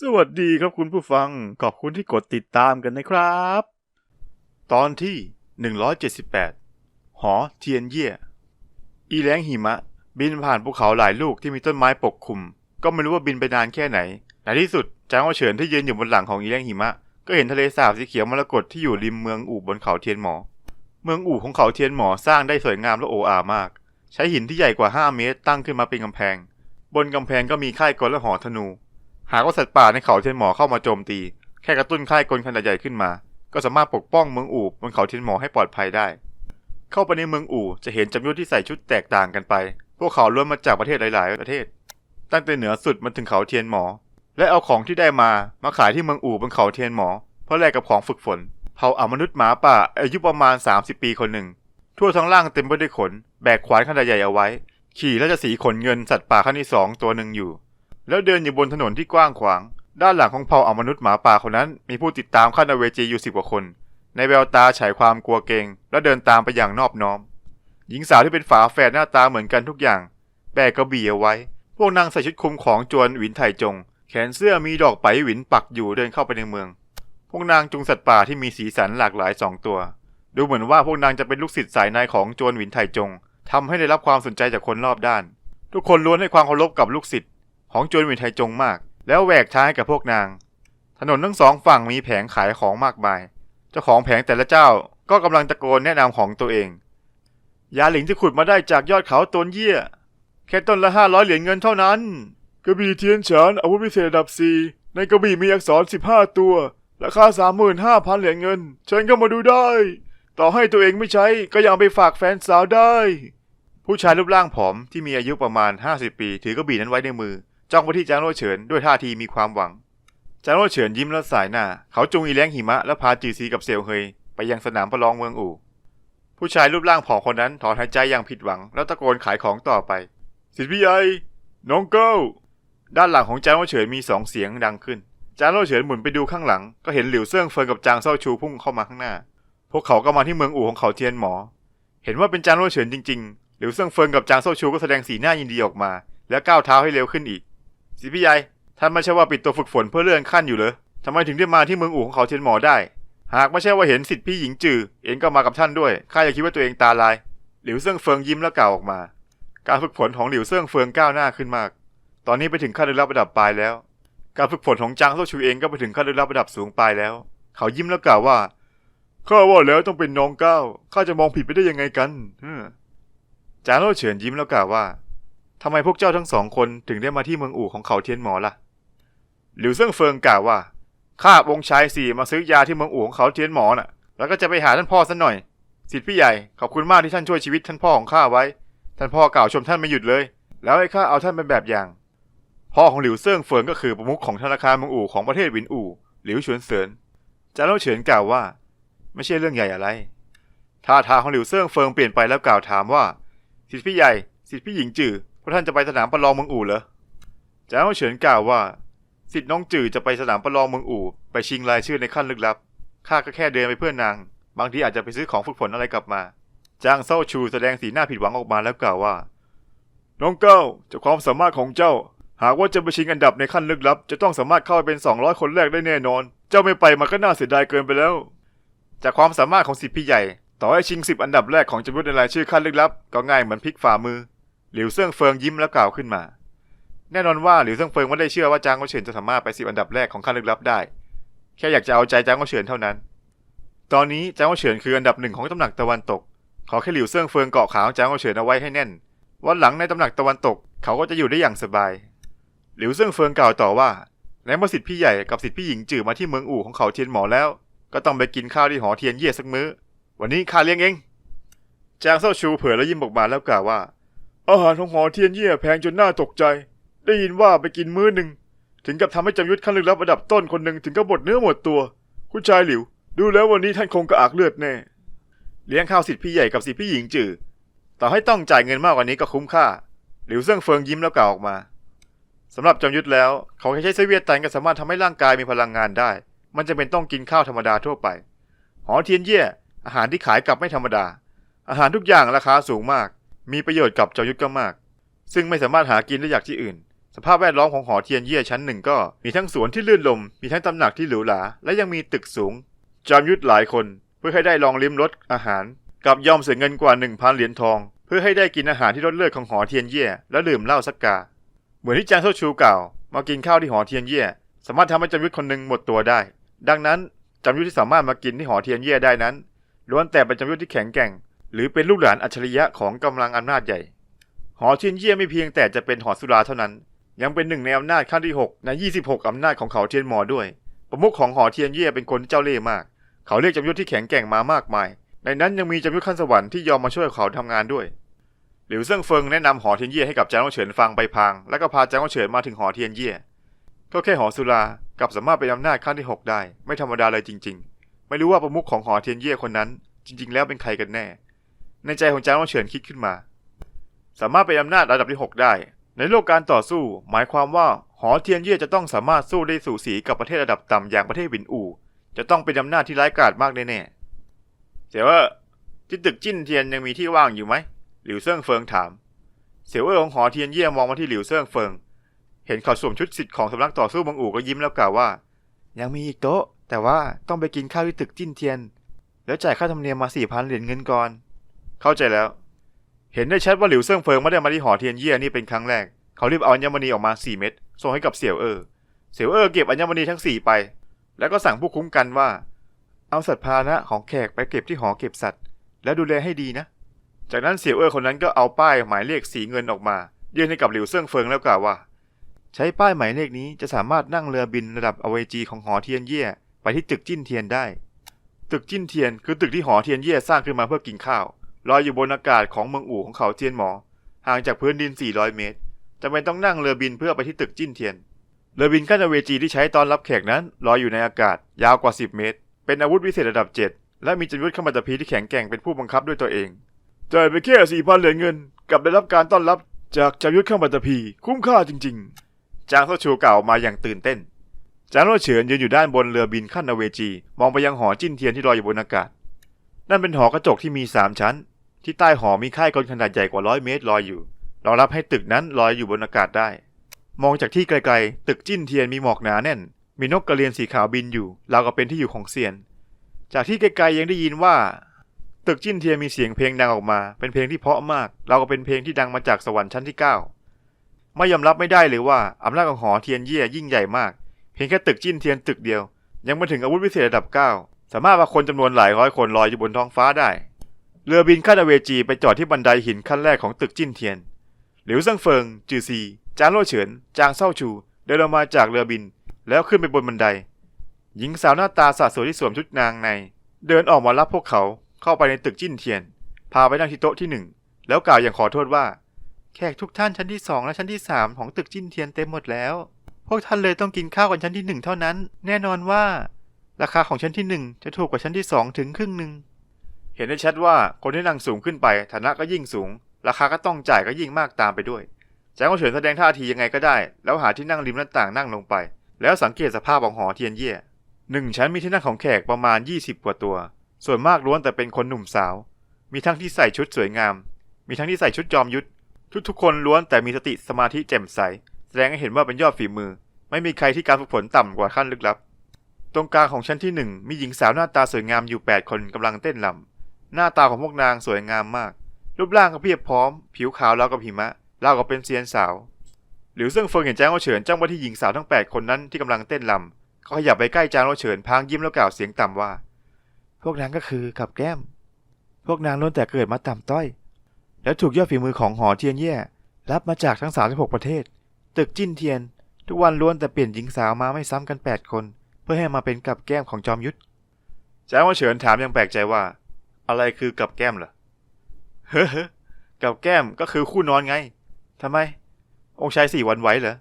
สวัสดีครับคุณผู้ฟัง ขอบคุณที่กดติดตามกันนะครับ ตอนที่ 178 หอเทียนเย่ยอีแรงหิมะ บินผ่านภูเขาหลายลูกที่มีต้นไม้ปกคลุม ก็ไม่รู้ว่าบินไปนานแค่ไหนในที่สุดจางว่าเฉินที่ยืนอยู่บนหลังของอีแรงหิมะ ก็เห็นทะเลสาบสีเขียวมรกตที่อยู่ริมเมืองอู่บนเขาเทียนหมอ เมืองอู่ของเขาเทียนหมอสร้างได้สวยงามและโออามาก ใช้หินที่ใหญ่กว่า 5 เมตรตั้งขึ้นมาเป็นกำแพง บนกำแพงก็มีค่ายกลและหอธนู หากว่าสัตว์ป่าในเขาเทียนหมอเข้ามาโจมตี แค่กระตุ้นค่ายกลขนาดใหญ่ขึ้นมา ก็สามารถปกป้องเมืองอู่บนเขาเทียนหมอให้ปลอดภัยได้ เข้าไปในเมืองอู่จะเห็นจำยุทธที่ใส่ชุดแตกต่างกันไป พวกเขาล้วนมาจากประเทศหลาย ๆ ประเทศ ตั้งแต่เหนือสุดมาถึงเขาเทียนหมอ และเอาของที่ได้มามาขายที่เมืองอู่บนเขาเทียนหมอ เพื่อแลกกับของฝึกฝน เผ่าอมนุษย์หมาป่าอายุประมาณ 30 ปีคนหนึ่ง ทั่วทั้งล่างเต็มไปด้วยขน แบกขวานขนาดใหญ่เอาไว้ ขี่และจะสีขนเงินสัตว์ป่าขั้นที่สองตัวหนึ่งอยู่ แล้วเดินอยู่บนถนนที่กว้างขวาง ด้านหลังของเผ่าอมนุษย์หมาป่าคนนั้น มีผู้ติดตามขั้นอเวจีอยู่สิบกว่าคน ในแววตาฉายความกลัวเกรงและเดินตามไปอย่างนอบน้อม หญิงสาวที่เป็นฝาแฝดหน้าตาเหมือนกันทุกอย่าง แบกกระบี่เอาไว้ พวกนางใส่ชุดคลุมของจวนหวินไถจง แขนเสื้อมีดอกไปหวินปักอยู่เดินเข้าไปในเมือง พวกนางจุงสัตว์ป่าที่มีสีสันหลากหลายสองตัว ดูเหมือนว่าพวกนางจะเป็นลูกศิษย์สายในของจวนหวินไถจงทำให้ได้รับความสนใจจากคนรอบด้าน ทุกคนล้วนให้ความเคารพกับลูกศิษย์ ของจวนวินไถจงมาก แล้วแหวกทางให้กับพวกนาง ถนนทั้งสองฝั่งมีแผงขายของมากมาย เจ้าของแผงแต่ละเจ้าก็กำลังตะโกนแนะนำของตัวเอง ยาหลิงที่ขุดมาได้จากยอดเขาตนเยี่ยแค่ต้นละห้าร้อยเหรียญเงินเท่านั้น กระบี่เทียนฉานอาวุธพิเศษดับสีในกระบี่มีอักษรสิบห้าตัว ราคาสามหมื่นห้าพันเหรียญเงินเชิญเข้ามาดูได้ ต่อให้ตัวเองไม่ใช้ก็ยังไปฝากแฟนสาวได้ ผู้ชายรูปร่างผอมที่มีอายุประมาณ50ปี ถือกระบี่นั้นไว้ในมือ จ้องไปที่จางโร่เฉินด้วยท่าทีมีความหวัง จางโร่เฉินยิ้มแล้วสายหน้า เขาจูงอีแล้งหิมะและพาจือซีกับเซลเฮยไปยังสนามประลองเมืองอู่ ผู้ชายรูปร่างผอมคนนั้นถอนหายใจอย่างผิดหวัง แล้วตะโกนขายของต่อไป สิทธิพี่ใหญ่น้องเก้าด้านหลังของจางโร่เฉินมีสองเสียงดังขึ้น จางโร่เฉินหมุนไปดูข้างหลัง ก็เห็นหลิวเซิ่งเฟิงกับจางเซาชูพุ่งเข้ามาข้างหน้า พวกเขาก็มาที่เมืองอู่ของเขาเทียนหมอ เห็นว่าเป็นจางโร่เฉินจริงๆหลิวเซิ่งเฟิงกับจางเซาชูก็แสดงสีหน้ายินดีออกมา แล้วก้าวเท้าให้เร็วขึ้นอีก สิพี่ใหญ่ท่านไม่ใช่ว่าปิดตัวฝึกฝนเพื่อเลื่อนขั้นอยู่เหรอทำไมถึงได้มาที่เมืองอู่ของเขาเทียนหมอได้ หากไม่ใช่ว่าเห็นสิทธิพี่หญิงจือเองก็มากับท่านด้วยข้าอย่าคิดว่าตัวเองตาลาย หลิวเซิ่งเฟิงยิ้มแล้วกล่าวออกมา การฝึกฝนของหลิวเซิ่งเฟิงก้าวหน้าขึ้นมาก ตอนนี้ไปถึงขั้นลึกลับระดับปลายแล้ว การฝึกฝนของจางโซชูเองก็ไปถึงขั้นลึกลับระดับสูงปลายแล้ว เขายิ้มแล้วกล่าวว่าข้าว่าแล้วต้องเป็นน้องก้าวข้าจะมองผิดไปได้ยังไงกันจางโลเฉินยิ้มแล้วกล่าวว่า ทำไมพวกเจ้าทั้งสองคนถึงได้มาที่เมืองอู่ของเขาเทียนหมอล่ะ หลิวเซิ่งเฟิงกล่าวว่า ข้าองค์ชายสี่มาซื้อยาที่เมืองอู่ของเขาเทียนหมอน่ะ แล้วก็จะไปหาท่านพ่อสัหน่อย สิทธิพี่ใหญ่ ขอบคุณมากที่ท่านช่วยชีวิตท่านพ่อของข้าไว้ ท่านพ่อกล่าวชมท่านไม่หยุดเลย แล้วให้ข้าเอาท่านเป็นแบบอย่าง พ่อของหลิวเซิ่งเฟิงก็คือประมุขของธนาคารเมืองอู่ของประเทศวินอู่ หลิวเฉินเซินจางโลเฉินกล่าวว่า ไม่ใช่เรื่องใหญ่อะไร ท่าทางของหลิวเซิ่งเฟิงเปลี่ยนไปแล้วกล่าวถามว่า สิทธิพี่ใหญ่ สิทธิพี่หญิงจื่อ พวกท่านจะไปสนามประลองเมืองอู่เหรอจางเฉินกล่าวว่าสิทธิ์น้องจื่อจะไปสนามประลองเมืองอู่ไปชิงรายชื่อในขั้นลึกลับข้าก็แค่เดินไปเพื่อนนาง บางทีอาจจะไปซื้อของฝึกฝนอะไรกลับมาจางเซาชูแสดงสีหน้าผิดหวังออกมาแล้วกล่าวว่า น้องเก้าจากความสามารถของเจ้า หากว่าจะไปชิงอันดับในขั้นลึกลับ จะต้องสามารถเข้าไปเป็น 200 คนแรกได้แน่นอน เจ้าไม่ไปมันก็น่าเสียดายเกินไปแล้ว จากความสามารถของสิทธิพี่ใหญ่ ต่อให้ชิง 10 อันดับแรกของจำนวนในรายชื่อขั้นลึกลับ ก็ง่ายเหมือนพลิกฝ่ามือ หลิวเซิ่งเฟิงยิ้มแล้วกล่าวขึ้นมา แน่นอนว่าหลิวเซิ่งเฟิงไม่ได้เชื่อว่าจางโอเฉินจะสามารถไป10อันดับแรกของขั้นลึกลับได้ แค่อยากจะเอาใจจางโอเฉินเท่านั้น ตอนนี้จางโอเฉินคืออันดับหนึ่งของตำหนักตะวันตก ขอแค่หลิวเซิ่งเฟิงเกาะขาของจางโอเฉินเอาไว้ให้แน่น วันหลังในตำหนักตะวันตกเขาก็จะอยู่ได้อย่างสบาย หลิวเซิ่งเฟิงกล่าวต่อว่าในเมื่อสิทธิพี่ใหญ่กับสิทธิพี่หญิงจื่อมาที่เมืองอู่ของเขาเทียนหมอแล้ว ก็ต้องไปกินข้าวที่หอเทียนเย่สักมื้อ วันนี้ข้าเลี้ยงเองจางเซาชูเผยแล้วยิ้มออกมาแล้วกล่าวว่า อาหารของหอเทียนเย่แพงจนน่าตกใจ ได้ยินว่าไปกินมื้อหนึ่ง ถึงกับทำให้จำยุทธขั้นลึกลับระดับต้นคนหนึ่งถึงกับหมดเนื้อหมดตัว คุณชายหลิว ดูแล้ววันนี้ท่านคงกระอักเลือดแน่ เลี้ยงข้าวสิทธิพี่ใหญ่กับสิทธิพี่หญิงจื่อต่อให้ต้องจ่ายเงินมากกว่านี้ก็คุ้มค่า หลิวเซิ่งเฟิงยิ้มแล้วกล่าวออกมาสำหรับจอมยุทธแล้ว เขาแค่ใช้เซเวียตันก็สามารถทำให้ร่างกายมีพลังงานได้ มันจะเป็นต้องกินข้าวธรรมดาทั่วไป หอเทียนเย่อาหารที่ขายกลับไม่ธรรมดา อาหารทุกอย่างราคาสูงมาก มีประโยชน์กับจอยุทธก็มาก ซึ่งไม่สามารถหากินได้จากที่อื่น สภาพแวดล้อมของหอเทียนเย่ชั้นหนึ่งก็มีทั้งสวนที่ลื่นลม มีทั้งตำหนักที่หรูหราและยังมีตึกสูง จอมยุทธหลายคน เพื่อให้ได้ลองลิ้มรสอาหาร กับยอมเสียเงินกว่า1,000เหรียญทอง เพื่อให้ได้กินอาหารที่รสเลิศของหอเทียนเย่และดื่มเหล้าสักกา เหมือนที่จางเท่าชูกล่าวมากินข้าวที่หอเทียนเย่สามารถทำให้จอมยุทธคนหนึ่งหมดตัวได้ ดังนั้นจอมยุทธที่สามารถมากินที่หอเทียนเย่ได้นั้นล้วนแต่เป็นจอมยุทธที่แข็งแกร่ง หรือเป็นลูกหลานอัจฉริยะของกำลังอำนาจใหญ่ หอเทียนเย่ไม่เพียงแต่จะเป็นหอสุราเท่านั้น ยังเป็นหนึ่งในอำนาจขั้นที่ 6 ใน 26 อำนาจของเขาเทียนหมอด้วย ประมุขของหอเทียนเย่เป็นคนที่เจ้าเล่ห์มาก เขาเรียกจำยุทธที่แข็งแกร่งมามากมาย ในนั้นยังมีจำยุทธขั้นสวรรค์ที่ยอมมาช่วยเขาทำงานด้วย หลิวเซิงเฟิงแนะนำหอเทียนเย่ให้กับจางเฉินฟังไปพาง แล้วก็พาจางเฉินมาถึงหอเทียนเย่ก็แค่หอสุรากับสามารถเป็นอำนาจขั้นที่ 6 ได้ ไม่ธรรมดาเลยจริง ๆ ไม่รู้ว่าประมุขของหอเทียนเย่คนนั้น จริง ๆ แล้วเป็นใครกันแน่ ในใจของจางโอเฉินคิดขึ้นมา สามารถเป็นอำนาจระดับที่ 6 ได้ ในโลกการต่อสู้ หมายความว่าหอเทียนเย่จะต้องสามารถสู้ได้สูสีกับประเทศระดับต่ำอย่างประเทศวินอู่จะต้องเป็นอำนาจที่ร้ายกาจมากแน่ๆเสียวเออที่ตึกจิ้นเทียนยังมีที่ว่างอยู่ไหมหลิวเซิงเฟิงถาม เสียวเออของหอเทียนเย่มองมาที่หลิวเซิงเฟิง เห็นเขาสวมชุดสิทธิ์ของสำนักต่อสู้บางอู่ก็ยิ้มแล้วกล่าวว่า ยังมีอีกโต๊ะ แต่ว่าต้องไปกินข้าวที่ตึกจิ้นเทียน แล้วจ่ายค่าธรรมเนียมมาสี่พันเหรียญเงินก่อน เข้าใจแล้ว เห็นได้ชัดว่าหลิวเซิงเฟิงไม่ได้มาที่หอเทียนเย่นี่เป็นครั้งแรก เขารีบเอาอัญมณีออกมา4เม็ดส่งให้กับเสี่ยวเออ เสี่ยวเออเก็บอัญมณีทั้ง4ไป แล้วก็สั่งผู้คุ้มกันว่า เอาสัตว์พาหนะของแขกไปเก็บที่หอเก็บสัตว์ แล้วดูแลให้ดีนะ จากนั้นเสี่ยวเออคนนั้นก็เอาป้ายหมายเลขสีเงินออกมา ยื่นให้กับหลิวเซิงเฟิงแล้วกล่าวว่า ใช้ป้ายหมายเลขนี้จะสามารถนั่งเรือบินระดับอเวจีของหอเทียนเย่ไปที่ตึกจิ้นเทียนได้ ตึกจิ้นเทียนคือตึกที่หอเทียนเย่สร้างขึ้นมาเพื่อกินข้าว ลอยอยู่บนอากาศของเมืองอู่ของเขาเทียนหมอ ห่างจากพื้นดิน 400 เมตรจำเป็นต้องนั่งเรือบินเพื่อไปที่ตึกจิ้นเทียน เรือบินขั้นอเวจีที่ใช้ตอนรับแขกนั้นลอยอยู่ในอากาศ ยาวกว่า 10 เมตร เป็นอาวุธวิเศษระดับ 7 และมีจำนวนขมัตพีที่แข็งแกร่งเป็นผู้บังคับด้วยตัวเองจ่ายไปแค่4,000เหรียญเงินกับได้รับการต้อนรับจากจำยุทธ์ข้ามัตพีคุ้มค่าจริง ๆ จางโซชูกล่าวมาอย่างตื่นเต้น จางโลเฉินยืนอยู่ด้านบนเรือบินขั้นอเวจี มองไปยังหอจิ้นเทียนที่ลอยอยู่บนอากาศ นั่นเป็นหอกระจกที่มีสามชั้น ที่ใต้หอมีค่ายกลขนาดใหญ่กว่าร้อยเมตรลอยอยู่รองรับให้ตึกนั้นลอยอยู่บนอากาศได้ มองจากที่ไกลๆ ตึกจิ้นเทียนมีหมอกหนาแน่น มีนกกระเรียนสีขาวบินอยู่ราวกับเป็นที่อยู่ของเซียน จากที่ไกลๆยังได้ยินว่า ตึกจิ้นเทียนมีเสียงเพลงดังออกมา เป็นเพลงที่เพาะมากเรากับเป็นเพลงที่ดังมาจากสวรรค์ชั้นที่เก้าไม่ยอมรับไม่ได้เลยว่าอำนาจของหอเทียนเย่ยิ่งใหญ่มาก เพียงแค่ตึกจิ้นเทียนตึกเดียว ยังไม่ถึงอาวุธวิเศษระดับเก้าสามารถพาคนจำนวนหลายร้อยคนลอยอยู่บนท้องฟ้าได้ เรือบินขั้นอเวจีไปจอดที่บันไดหินขั้นแรกของตึกจิ้นเทียน หลิวเซิงเฟิง จือซี จางโล่เฉิน จางเศร้าชู เดินลงมาจากเรือบิน แล้วขึ้นไปบนบันได หญิงสาวหน้าตาสะสวยที่สวมชุดนางใน เดินออกมารับพวกเขาเข้าไปในตึกจิ้นเทียน พาไปนั่งที่โต๊ะที่หนึ่ง แล้วกล่าวอย่างขอโทษว่า แขกทุกท่านชั้นที่สองและชั้นที่สามของตึกจิ้นเทียนเต็มหมดแล้ว พวกท่านเลยต้องกินข้าวกันชั้นที่หนึ่งเท่านั้น แน่นอนว่า ราคาของชั้นที่หนึ่งจะถูกกว่าชั้นที่สองถึงครึ่งหนึ่ง เห็นได้ชัดว่าคนที่นั่งสูงขึ้นไปฐานะก็ยิ่งสูง ราคาก็ต้องจ่ายก็ยิ่งมากตามไปด้วยแจ้งว่าเฉินแสดงท่าทียังไงก็ได้ แล้วหาที่นั่งริมหน้าต่างนั่งลงไป แล้วสังเกตสภาพของหอเทียนเย่หนึ่งชั้นมีที่นั่งของแขกประมาณ 20 กว่าตัว ส่วนมากล้วนแต่เป็นคนหนุ่มสาว มีทั้งที่ใส่ชุดสวยงาม มีทั้งที่ใส่ชุดจอมยุทธทุกๆคนล้วนแต่มีสติสมาธิแจ่มใส แสดงให้เห็นว่าเป็นยอดฝีมือ ไม่มีใครที่การฝึกฝนต่ำกว่าขั้นลึกลับ ตรงกลางของชั้นที่หนึ่งมีหญิงสาวหน้าตาสวยงามอยู่ 8 คนกำลังเต้นรำ หน้าตาของพวกนางสวยงามมาก รูปร่างก็เพียบพร้อม ผิวขาวราวกับหิมะราวกับเป็นเซียนสาว หลิวเซิงเฟิงเห็นจางโอเฉินจ้องไปที่หญิงสาวทั้ง 8 คนนั้นที่กำลังเต้นรำเขาขยับไปใกล้จางโอเฉินพางยิ้มแล้วกล่าวเสียงต่ำว่า พวกนางก็คือกับแก้ม พวกนางล้วนแต่เกิดมาต่ำต้อย แล้วถูกยอดฝีมือของหอเทียนเย่รับมาจากทั้ง 36 ประเทศ ตึกจิ้นเทียน ทุกวันล้วนแต่เปลี่ยนหญิงสาวมาไม่ซ้ำกัน 8 คน เพื่อให้มาเป็นกับแก้มของจอมยุทธจางโอเฉินถามอยังแปลกใจว่า อะไรคือกับแก้มเหรอเฮ้อกับแก้มก็คือคู่นอนไงทำไม องค์ชายสี่วันไหวเหรอ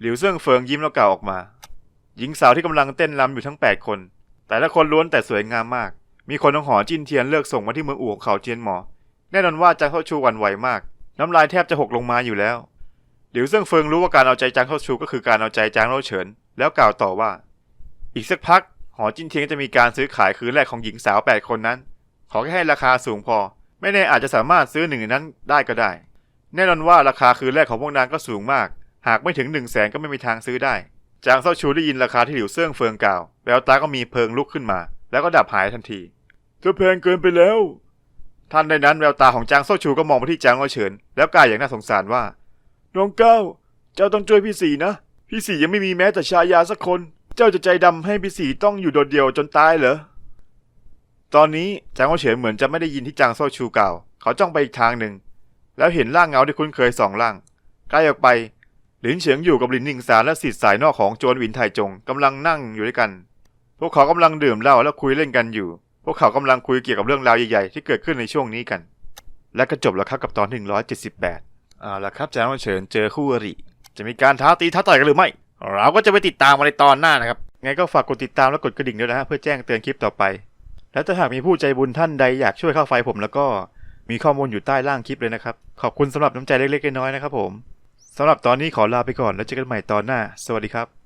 หลิวเซิงเฟิงยิ้มแล้วกล่าวออกมา หญิงสาวที่กำลังเต้นรำอยู่ทั้ง8คน แต่ละคนล้วนแต่สวยงามมาก มีคนของหอจินเทียนเลือกส่งมาที่เมืองอู่ของเขาเจียนหมอ แน่นอนว่าจางเข้าชูวันไหวมาก น้ำลายแทบจะหกลงมาอยู่แล้วหลิวเซิงเฟิงรู้ว่าการเอาใจจางเข้าชูก็คือการเอาใจจางโลเฉิน แล้วกล่าวต่อว่า อีกสักพักหอจินเทียนจะมีการซื้อขายคืนแรกของหญิงสาว8คนนั้น ขอแค่ให้ราคาสูงพอ ไม่แน่อาจจะสามารถซื้อหนึ่งในนั้นได้ก็ได้ แน่นอนว่าราคาคืนแรกของพวกนางก็สูงมาก หากไม่ถึงหนึ่งแสนก็ไม่มีทางซื้อได้ จางเซาชูได้ยินราคาที่หลิวเซิ่งเฟิงกล่าว แววตาก็มีเพลิงลุกขึ้นมา แล้วก็ดับหายทันทีเธอแพงเกินไปแล้วท่านในนั้นแววตาของจางเซาชูก็มองไปที่จางเอาเฉิน แล้วกล่าวอย่างน่าสงสารว่าน้องเก้า เจ้าต้องช่วยพี่สีนะ พี่สียังไม่มีแม้แต่ชายาสักคน เจ้าจะใจดำให้พี่สีต้องอยู่โดดเดี่ยวจนตายเหรอ ตอนนี้จางเอเฉินเหมือนจะไม่ได้ยินที่จางเซชูกล่าว เขาจ้องไปอีกทางหนึ่ง แล้วเห็นร่างเงาที่คุ้นเคยสองร่างใกล้ออกไปหลินเฉียงอยู่กับหลินหนิงสารและสิทธิ์สายนอกของโจรหวินไถจงกำลังนั่งอยู่ด้วยกัน พวกเขากำลังดื่มเหล้าและคุยเล่นกันอยู่ พวกเขากำลังคุยเกี่ยวกับเรื่องราวใหญ่ๆที่เกิดขึ้นในช่วงนี้กัน และก็จบแล้วครับกับตอน 178เอาละครับจางเฉินเจอคู่อริจะมีการท้าตีท้าต่อยกันหรือไม่ เราก็จะไปติดตามมาในตอนหน้านะครับไงก็ฝากกดติดตามและกดกระดิ่งด้วยนะฮะเพื่อแจ้งเตือนคลิปต่อไป และถ้าหากมีผู้ใจบุญท่านใดอยากช่วยค่าไฟผมแล้วก็มีข้อมูลอยู่ใต้ล่างคลิปเลยนะครับ ขอบคุณสำหรับน้ำใจเล็กๆน้อยๆนะครับผมสำหรับตอนนี้ขอลาไปก่อนแล้วเจอกันใหม่ตอนหน้า สวัสดีครับ